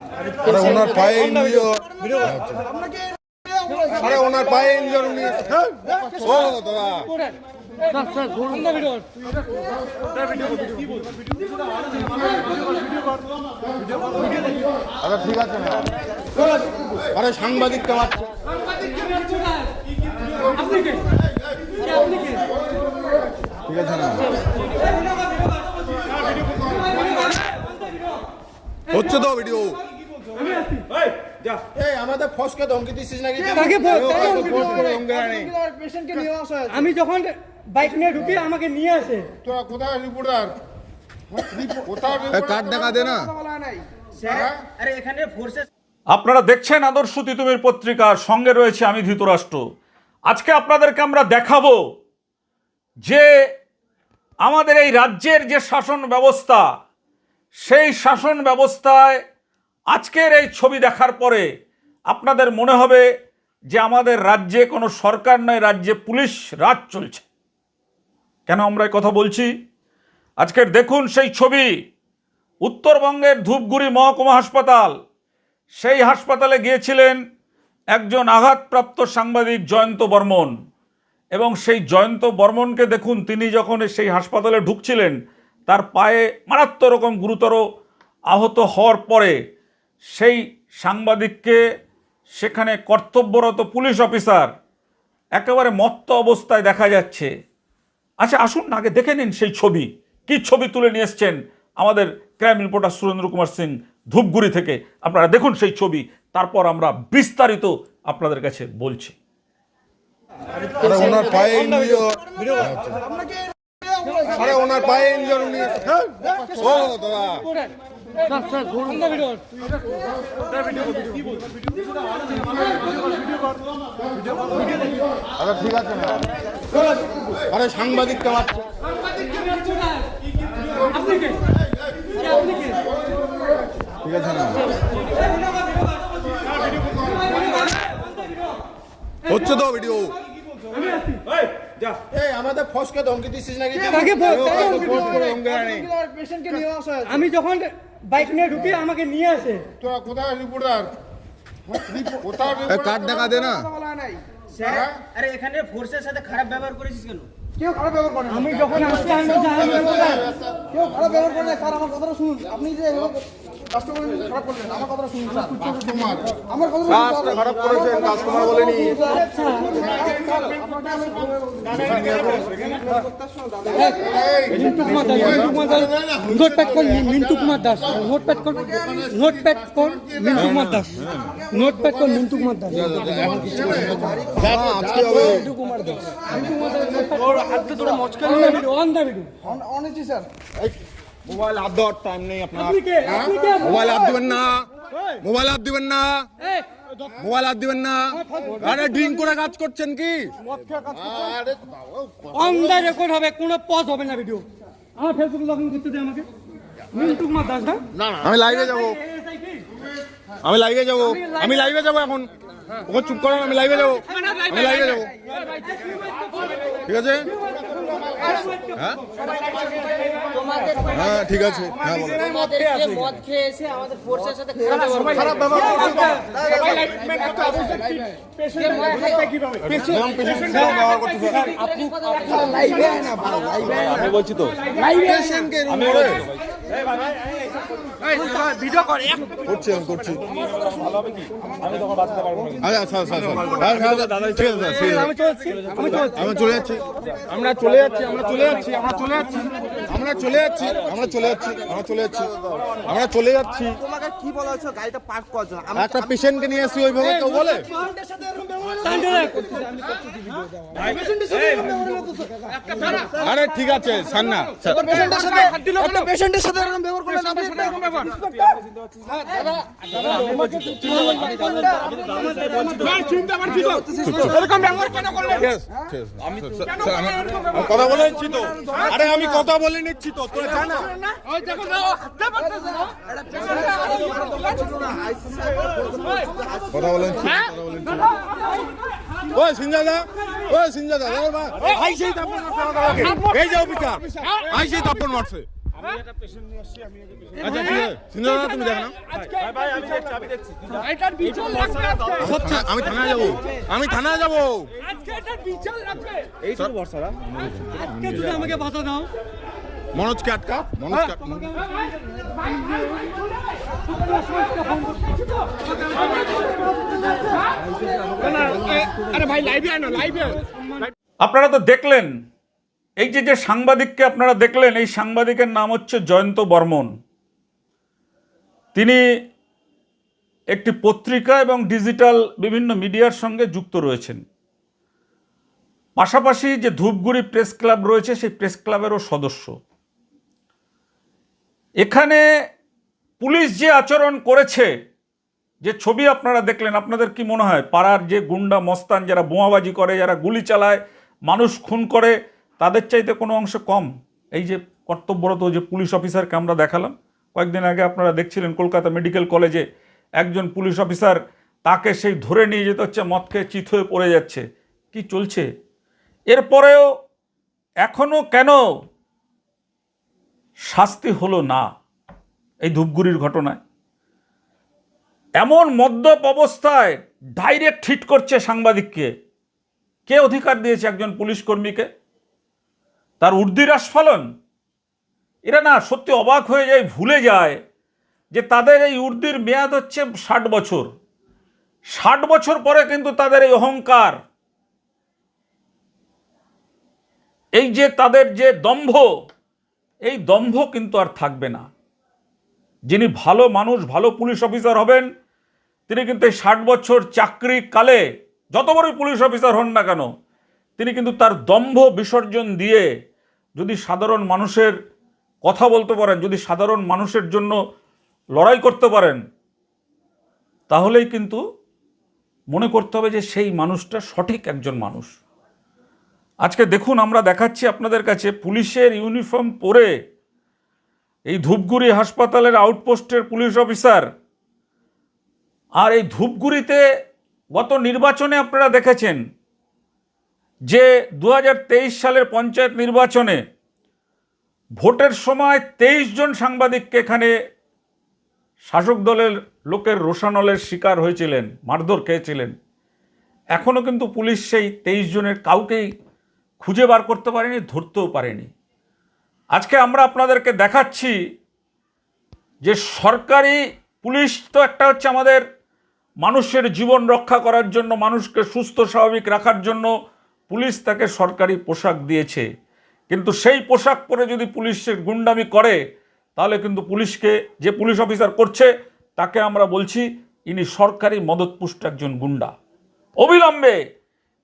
আরে ওনার পায়ে ইঞ্জিও আরে ওনার পায়ে ইঞ্জিও উনি ও দাদা। আরে ঠিক আছে না আরে সাংবাদিককে মারছে? ঠিক আছে না হচ্ছে তো ভিডিও আমি যখন বাইক নিয়ে ঢুকি আমাকে নিয়ে আসে। তোরা কোথায় রিপোর্টার কার্ড দেখা দে না। আরে এখানে ফোর্সেস আপনারা দেখছেন আদর্শ তিতুমির পত্রিকা সঙ্গে রয়েছে আমি ধৃতরাষ্ট্র। আজকে আপনাদেরকে আমরা দেখাবো যে আমাদের এই রাজ্যের যে শাসন ব্যবস্থা সেই শাসন ব্যবস্থায় আজকের এই ছবি দেখার পরে আপনাদের মনে হবে যে আমাদের রাজ্যে কোনো সরকার নয়, রাজ্যে পুলিশ রাজ চলছে। কেন আমরা কথা বলছি? আজকের দেখুন সেই ছবি। উত্তরবঙ্গের ধূপগুড়ি মহকুমা হাসপাতাল। সেই হাসপাতালে গিয়েছিলেন একজন আঘাতপ্রাপ্ত সাংবাদিক জয়ন্ত বর্মন। এবং সেই জয়ন্ত বর্মনকে দেখুন, তিনি যখন সেই হাসপাতালে ঢুকছিলেন, তার পায়ে মারাত্মক রকম গুরুতর আহত হওয়ার পরে সেই সাংবাদিককে সেখানে কর্তব্যরত পুলিশ অফিসার একেবারে মত্ত অবস্থায় দেখা যাচ্ছে। আচ্ছা আসুন না আগে দেখে নিন সেই ছবি। কি ছবি তুলে নিয়ে এসছেন আমাদের ক্রাইম রিপোর্টার সুরেন্দ্র কুমার সিং ধূপগুড়ি থেকে? আপনারা দেখুন সেই ছবি তারপর আমরা বিস্তারিত আপনাদের কাছে বলছি। আরে ওনার পায়ে ইঞ্জন নিয়েছে ও, দাদা। আচ্ছা, ঠিক আছে হ্যাঁ। আরে সাংবাদিককে মারছে ঠিক আছে না হচ্ছে তো ভিডিও আমি আছি। এই আমাদের ফসকে ধমকি দিছিস নাকি? তাকে। পেশেন্টকে নিয়ে আসা আমি যখন বাইক নিয়ে ঢুকি আমাকে নিয়ে আসে। তোরা কোথায় রিপোর্টার? কোথায় কার্ড দেখা দে না। আরে এখানে ফোর্সের সাথে খারাপ ব্যবহার করেছিস কেন? কেউ খারাপ ব্যবহার করে আমি যখন আসছি আমি কেউ খারাপ ব্যবহার করে না স্যার আমার কথাটা শুনুন। আপনি যে কাস্টমার খারাপ করলেন আমার কথাটা শুনুন স্যার। আমার কথাটা শুনুন, কাজটা স্যার। খারাপ করেছেন কাস্টমার বলেনি। মিন্টু কুমার দাস মিন্টু কুমার দাস নোটপ্যাড কর মিন্টু কুমার দাস নোটপ্যাড কর নোটপ্যাড কর মিন্টু কুমার দাস। কর মিন্টু কুমার দাস আজকে হবে Mintu Kumar Das Mintu Kumar Das on the video on the video on- honesty sir mobile হাত দেওয়ার টাইম নেই আপনার মোবাইল হাত দিবেন না মোবাইল হাত দিবেন না মোবাইল হাত দিবেন না আরে ড্রিঙ্ক করে কাজ করছেন কি অন দ্য রেকর্ড হবে কোনো পজ হবে না ভিডিও আমার ফেসবুক করতে দে আমাকে মিন্টু কুমার দাস না আমি লাইভে যাব? আমি লাইভে যাব। আমি লাইভে যাব এখন। ওকে চুপ করো আমি লাইভে যাব। আমি লাইভে যাব। ঠিক আছে? হ্যাঁ ঠিক আছে। হ্যাঁ বলো। আমি বলছি তো। আচ্ছা, আচ্ছা, আচ্ছা, হ্যাঁ, হ্যাঁ, আমরা চলে যাচ্ছি। আমরা চলে যাচ্ছি আমরা চলে যাচ্ছি আমরা চলে যাচ্ছি আমরা চলে যাচ্ছি আমরা চলে যাচ্ছি আমরা চলে যাচ্ছি। তোমাকে কি বলা হচ্ছে গাড়িটা পার্ক করার জন্য। একটা পেশেন্টকে নিয়ে আসি ওইভাবে কেউ বলে? আরে ঠিক আছে সান্না। পেশেন্টের সাথে একটা পেশেন্টের সাথে এরকম ব্যবহার করলে আপনি এরকম ব্যবহার। আমি কথা বলে নিচ্ছি তো আরে আমি কথা বলে নিচ্ছি তো তোরা জানা কথা ও সিনজাদা ও সিনজাদা আইসেই তাপন মারছে এই তাপন মারছে। আচ্ছা, আচ্ছা, আমি থানায় যাব। আমি থানায় যাব। এই আমাকে বাধা দাও। মনোজকে আটকা মনোজ আরে ভাই আপনারা তো দেখলেন এই যে যে সাংবাদিককে আপনারা দেখলেন, এই সাংবাদিকের নাম হচ্ছে জয়ন্ত বর্মন। তিনি একটি পত্রিকা এবং ডিজিটাল বিভিন্ন মিডিয়ার সঙ্গে যুক্ত রয়েছেন। পাশাপাশি যে ধূপগুড়ি প্রেস ক্লাব রয়েছে, সেই প্রেস ক্লাবেরও সদস্য। এখানে পুলিশ যে আচরণ করেছে, যে ছবি আপনারা দেখলেন, আপনাদের কি মনে হয়? পাড়ার যে গুন্ডা মস্তান, যারা বোমাবাজি করে, যারা গুলি চালায়, মানুষ খুন করে তাদের চাইতে কোনো অংশ কম। এই যে কর্তব্যরত যে পুলিশ অফিসারকে আমরা দেখালাম, কয়েকদিন আগে আপনারা দেখছিলেন কলকাতা মেডিকেল কলেজে একজন পুলিশ অফিসার তাকে সেই ধরে নিয়ে যেতে হচ্ছে, মদ খেয়ে চিত হয়ে পড়ে যাচ্ছে। কি চলছে? এরপরেও এখনও কেন শাস্তি হলো না এই ধূপগুড়ির ঘটনায়? এমন মদ্যপ অবস্থায় ডাইরেক্ট হিট করছে সাংবাদিককে। কে অধিকার দিয়েছে একজন পুলিশ কর্মীকে? তার উর্দির আস্ফালন। এরা না সত্যি অবাক হয়ে যায়, ভুলে যায় যে তাদের এই উর্দির মেয়াদ হচ্ছে ষাট বছর। ষাট বছর পরে কিন্তু তাদের এই অহংকার, এই যে তাদের যে দম্ভ, এই দম্ভ কিন্তু আর থাকবে না। যিনি ভালো মানুষ, ভালো পুলিশ অফিসার হবেন, তিনি কিন্তু এই ষাট বছর চাকরি কালে যত বড়ই পুলিশ অফিসার হন না কেন তিনি কিন্তু তার দম্ভ বিসর্জন দিয়ে যদি সাধারণ মানুষের কথা বলতে পারেন, যদি সাধারণ মানুষের জন্য লড়াই করতে পারেন, তাহলেই কিন্তু মনে করতে হবে যে সেই মানুষটা সঠিক একজন মানুষ। আজকে দেখুন, আমরা দেখাচ্ছি আপনাদের কাছে পুলিশের ইউনিফর্ম পরে এই ধূপগুড়ি হাসপাতালের আউটপোস্টের পুলিশ অফিসার। আর এই ধূপগুড়িতে গত নির্বাচনে আপনারা দেখেছেন যে দু হাজার তেইশ সালের পঞ্চায়েত নির্বাচনে ভোটের সময় তেইশ জন সাংবাদিককে এখানে শাসক দলের লোকের রোশানলের শিকার হয়েছিলেন, মারধর খেয়েছিলেন। এখনও কিন্তু পুলিশ সেই তেইশ জনের কাউকেই খুঁজে বার করতে পারেনি, ধরতেও পারেনি। আজকে আমরা আপনাদেরকে দেখাচ্ছি যে সরকারি পুলিশ তো একটা হচ্ছে আমাদের মানুষের জীবন রক্ষা করার জন্য, মানুষকে সুস্থ, স্বাভাবিক রাখার জন্য পুলিশ তাকে সরকারি পোশাক দিয়েছে। কিন্তু সেই পোশাক পরে যদি পুলিশের গুন্ডামি করে, তাহলে কিন্তু পুলিশকে, যে পুলিশ অফিসার করছে, তাকে আমরা বলছি ইনি সরকারি মদতপুষ্ট একজন গুন্ডা। অবিলম্বে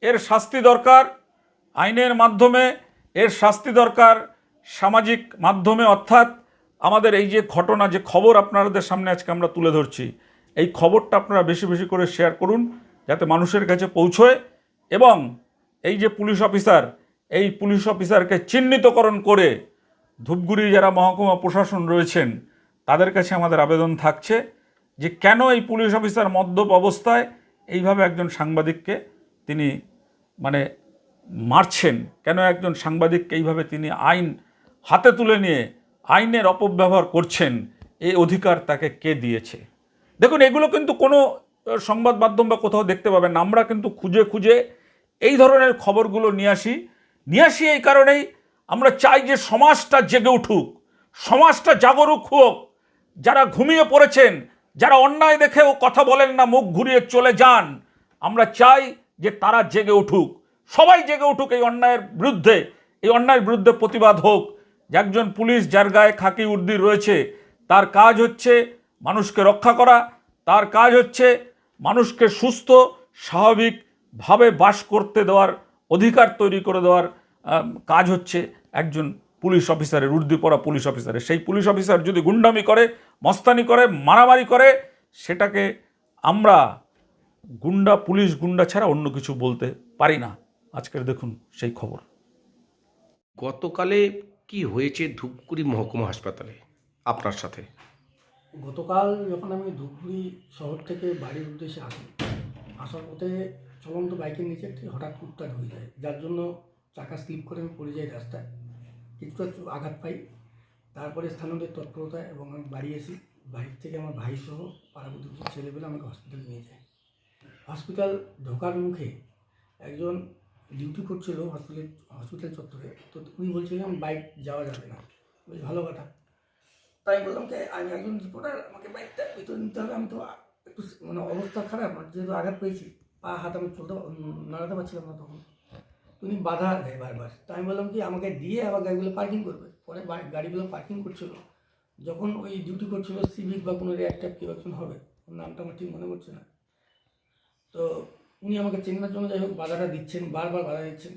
এর শাস্তি দরকার, আইনের মাধ্যমে এর শাস্তি দরকার, সামাজিক মাধ্যমে অর্থাৎ আমাদের এই যে ঘটনা, যে খবর আপনাদের সামনে আজকে আমরা তুলে ধরছি, এই খবরটা আপনারা বেশি বেশি করে শেয়ার করুন, যাতে মানুষের কাছে পৌঁছয় এবং এই যে পুলিশ অফিসার, এই পুলিশ অফিসারকে চিহ্নিতকরণ করে ধূপগুড়ি যারা মহকুমা প্রশাসন রয়েছেন, তাদের কাছে আমাদের আবেদন থাকছে যে কেন এই পুলিশ অফিসার মদ্যপ অবস্থায় এইভাবে একজন সাংবাদিককে তিনি মানে মারছেন? কেন একজন সাংবাদিককে এইভাবে তিনি আইন হাতে তুলে নিয়ে আইনের অপব্যবহার করছেন? এই অধিকার তাকে কে দিয়েছে? দেখুন, এগুলো কিন্তু কোনো সংবাদ মাধ্যম বা কোথাও দেখতে পাবেন। আমরা কিন্তু খুঁজে খুঁজে এই ধরনের খবরগুলো নিয়ে আসি। নিয়ে আসি এই কারণেই আমরা চাই যে সমাজটা জেগে উঠুক, সমাজটা জাগরুক হোক। যারা ঘুমিয়ে পড়েছেন, যারা অন্যায় দেখেও কথা বলেন না, মুখ ঘুরিয়ে চলে যান, আমরা চাই যে তারা জেগে উঠুক। সবাই জেগে উঠুক এই অন্যায়ের বিরুদ্ধে, এই অন্যায়ের বিরুদ্ধে প্রতিবাদ হোক। একজন পুলিশ যার গায়ে খাকি উর্দি রয়েছে, তার কাজ হচ্ছে মানুষকে রক্ষা করা, তার কাজ হচ্ছে মানুষকে সুস্থ স্বাভাবিকভাবে বাস করতে দেওয়ার অধিকার তৈরি করে দেওয়ার কাজ হচ্ছে একজন পুলিশ অফিসারের উর্দি পড়া পুলিশ অফিসারের। সেই পুলিশ অফিসার যদি গুন্ডামি করে মস্তানি করে মারামারি করে সেটাকে আমরা গুন্ডা পুলিশ গুন্ডা ছাড়া অন্য কিছু বলতে পারি না। আজকের দেখুন সেই খবর। গতকালে কি হয়েছে ধূপগুড়ি মহকুমা হাসপাতালে? আপনার সাথে। গতকাল যখন আমি ধূপগুড়ি শহর থেকে বাড়ির উদ্দেশ্যে আসি আসার পথে চলন্ত বাইকের নিচে একটি হঠাৎ কুটটা ঢুকে যায়। যার জন্য চাকা স্লিপ করে আমি পড়ে যাই রাস্তায়। কিছুটা আঘাত পাই। তারপরে স্থানীয়দের তৎপরতা এবং আমি বাড়ি এসি বাড়ির থেকে আমার ভাই সহ পাড়া প্রতিবেশী ছেলেবেলে আমাকে হসপিটালে নিয়ে যায়। হসপিটাল ঢোকার মুখে একজন ডিউটি করছিল হসপিটাল হসপিটাল চত্বরে। তো উনি বলছিলেন বাইক যাওয়া যাবে না। বেশ ভালো কথা। তাই বললাম যে আমি একজন রিপোর্টার আমাকে বাইকটা ভিতরে নিতে হবে। আমি তো একটু মানে অবস্থা খারাপ, যেহেতু আঘাত পেয়েছি। পা, হাত আমি চলতে নাড়াতে পারছিলাম না তখন। উনি বাধা দেয় বারবার। তাই আমি বললাম কি, আমাকে দিয়ে আবার গাড়িগুলো পার্কিং করবে। পরে গাড়িগুলো পার্কিং করছিল। যখন ওই ডিউটি করছিল সিভিক বা কোনো রিয়াক্টার কেউ একজন হবে নামটা আমার ঠিক মনে পড়ছে না। তো উনি আমাকে চেনার জন্য যাই হোক বাধাটা দিচ্ছেন, বারবার বাধা দিচ্ছেন।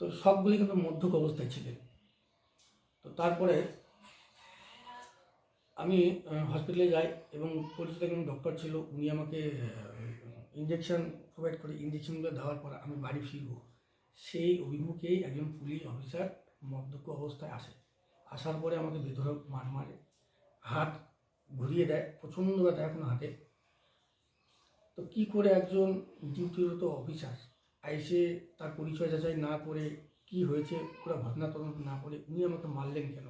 তো সবগুলি কিন্তু মধ্যক অবস্থায় ছিলেন তো তারপরে আমি হসপিটালে যাই এবং পরিচিত একজন ডক্টর ছিল, উনি আমাকে ইঞ্জেকশন প্রোভাইড করে ইঞ্জেকশনগুলো দেওয়ার পর আমি বাড়ি ফিরব। সেই অভিমুখেই একজন পুলিশ অফিসার মদ্যপ অবস্থায় আসে। আসার পরে আমাকে বেধরক মার মারে হাত ঘুরিয়ে দেয় প্রচণ্ড ব্যথা এখন হাতে। তো কি করে একজন ডিউটিরত অফিসার আইসে তার পরিচয় যাচাই না করে কি হয়েছে পুরো ঘটনা তদন্ত না করে উনি আমাকে মারলেন কেন?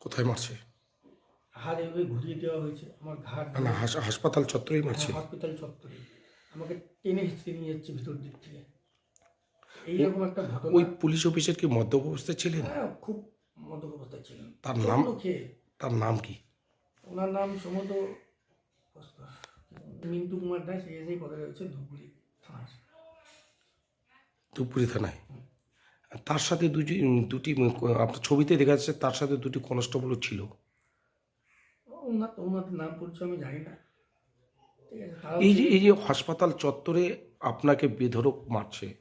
কোথায় মারছে? হাত এভাবে ঘুরিয়ে দেওয়া হয়েছে আমার ঘাট হাসপাতাল চত্বরেই মারছে। হসপিটাল চত্বরে আমাকে টেনে হিচড়ে নিয়ে যাচ্ছে ভিতর দিক থেকে। এইরকম একটা ঘটনা। ওই পুলিশ অফিসার কি মদ্যপ অবস্থায় ছিলেন? হ্যাঁ, খুব মদ্যপ অবস্থায় ছিলেন। তার নাম- খেয়ে তার নাম কি? ওনার নাম সম্ভবত মিন্টু কুমার দাস এসেই পদে রয়েছে ধুপগুড়ি থানার। ধূপগুড়ি থানায়? আর তার সাথে দুটি দুটি আপনার ছবিতে দেখা যাচ্ছে তার সাথে দুটি কনস্টেবলও ছিল। ওনার ওনাদের নাম পরিচয় আমি জানি না। এই যে এই যে হাসপাতাল চত্বরে আপনাকে বেধরক মারছে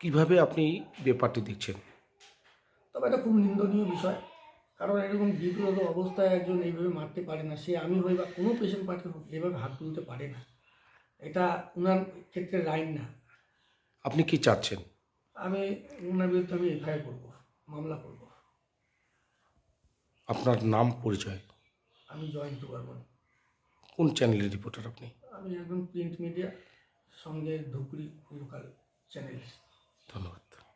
কীভাবে আপনি ব্যাপারটি দেখছেন? তবে এটা খুব নিন্দনীয় বিষয়। কারণ এরকম বিব্রত অবস্থায় একজন এইভাবে মারতে পারে না সে আমি হই বা কোনো পেশেন্ট পার্টি হোক এভাবে হাত তুলতে পারে না। এটা ওনার ক্ষেত্রে লাইন না। আপনি কি চাচ্ছেন? আমি ওনার বিরুদ্ধে আমি এফআইআর করব মামলা করব। আপনার নাম পরিচয়? আমি জয়েন্ট করব কোন চ্যানেলের রিপোর্টার আপনি? আমি একজন প্রিন্ট মিডিয়া সঙ্গে ধুপগুড়ি লোকাল চ্যানেল ধন্যবাদ।